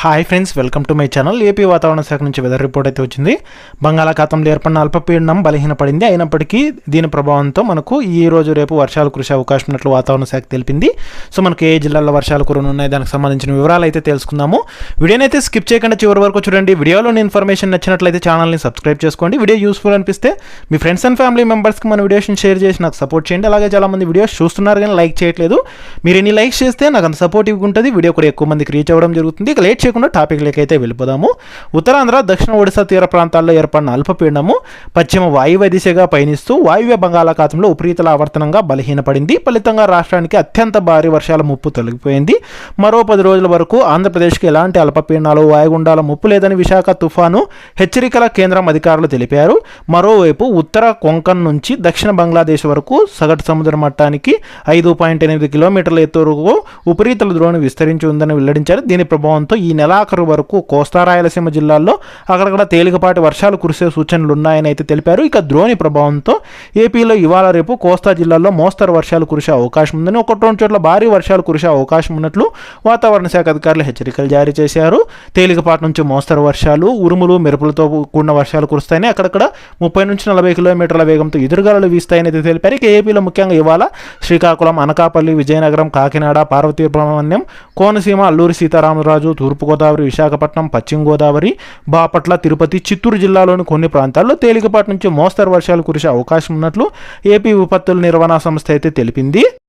Hi friends welcome to my channel AP వాతావరణ శాఖ నుంచి వెదర్ రిపోర్ట్ అయితే వచ్చింది. బంగాళాఖాతంలో ఏర్పడిన అల్పపీడనం బలహీనపడింది. అయినప్పటికీ దీని ప్రభావంతో మనకు ఈ రోజు రేపు వర్షాలు కురిసే అవకాశం ఉన్నట్లు వాతావరణ శాఖ తెలిపింది. సో మనకు ఏ జిల్లాల్లో వర్షాలు కురనున్నాయి దానికి సంబంధించిన వివరాలు అయితే తెలుసుకుందాము. వీడియోనైతే స్కిప్ చేయకుండా చివరి వరకు చూడండి. వీడియోలోని ఇన్ఫర్మేషన్ నచ్చినట్లయితే ఛానల్ని సబ్స్క్రైబ్ చేసుకోండి. వీడియో యూస్ఫుల్ అనిపిస్తే మీ ఫ్రెండ్స్ అండ్ ఫ్యామిలీ మెంబర్స్కి మన వీడియోస్ని షేర్ చేసి నాకు సపోర్ట్ చేయండి. అలాగే చాలామంది వీడియోస్ చూస్తున్నారు కానీ లైక్ చేయట్లేదు. మీరు ఎన్ని లైక్స్ చేస్తే నాకు అంత సపోర్టివ్గా ఉంటుంది వీడియో కూడా ఎక్కువ మందికి రీచ్ అవ్వడం జరుగుతుంది. ఇక లేట్ చేయకుండా టాపిక్లకి అయితే వెళ్ళిపోదాము. ఉత్తరాంధ్ర దక్షిణ ఒడిశా తీర ప్రాంతాల్లో ఏర్పడిన అల్పపీడనము పశ్చిమ వాయువ్య దిశగా పయనిస్తూ వాయువ్య బంగాళాఖాతంలో ఉపరీతల ఆవర్తనంగా బలహీనపడింది. ఫలితంగా రాష్ట్రానికి అత్యంత భారీ వర్షాల ముప్పు తొలగిపోయింది. మరో పది రోజుల వరకు ఆంధ్రప్రదేశ్కి ఎలాంటి అల్పపీడనాలు వాయుగుండాల ముప్పు లేదని విశాఖ తుఫాను హెచ్చరికల కేంద్రం అధికారులు తెలిపారు. మరోవైపు ఉత్తర కొంకన్ నుంచి దక్షిణ బంగ్లాదేశ్ వరకు సగటు సముద్ర మట్టానికి ఐదు పాయింట్ ఎనిమిది కిలోమీటర్ల ఎత్తు వరకు ఉపరితల ద్రోణి విస్తరించి ఉందని వెల్లడించారు. దీని ప్రభావంతో ఈ నెలాఖరు వరకు కోస్తా రాయలసీమ జిల్లాల్లో అక్కడక్కడ తేలికపాటి వర్షాలు కురిసే సూచనలు ఉన్నాయని అయితే తెలిపారు. ఇక ద్రోణి ప్రభావంతో ఏపీలో ఇవాళ రేపు కోస్తా జిల్లాల్లో మోస్తరు వర్షాలు కురిసే అవకాశం ఉందని ఒకటి రెండు చోట్ల భారీ వర్షాలు కురిసే అవకాశం ఉన్నట్లు వాతావరణ శాఖ అధికారులు హెచ్చరికలు జారీ చేశారు. తేలికపాటి నుంచి మోస్తరు వర్షాలు ఉరుములు మెరుపులతో కూడిన వర్షాలు కురుస్తాయని అక్కడక్కడ ముప్పై నుంచి నలభై కిలోమీటర్ల వేగంతో ఎదురుగాలు వీస్తాయని అయితే తెలిపారు. ఇక ఏపీలో ముఖ్యంగా ఇవాళ శ్రీకాకుళం అనకాపల్లి విజయనగరం కాకినాడ పార్వతీపురమణ్యం కోనసీమ అల్లూరి సీతారామరాజు తూర్పు తూర్పుగోదావరి విశాఖపట్నం పశ్చిమ గోదావరి బాపట్ల తిరుపతి చిత్తూరు జిల్లాలోని కొన్ని ప్రాంతాల్లో తేలికపాటి నుంచి మోస్తరు వర్షాలు కురిసే అవకాశం ఉన్నట్లు ఏపీ విపత్తుల నిర్వహణ సంస్థ అయితే తెలిపింది.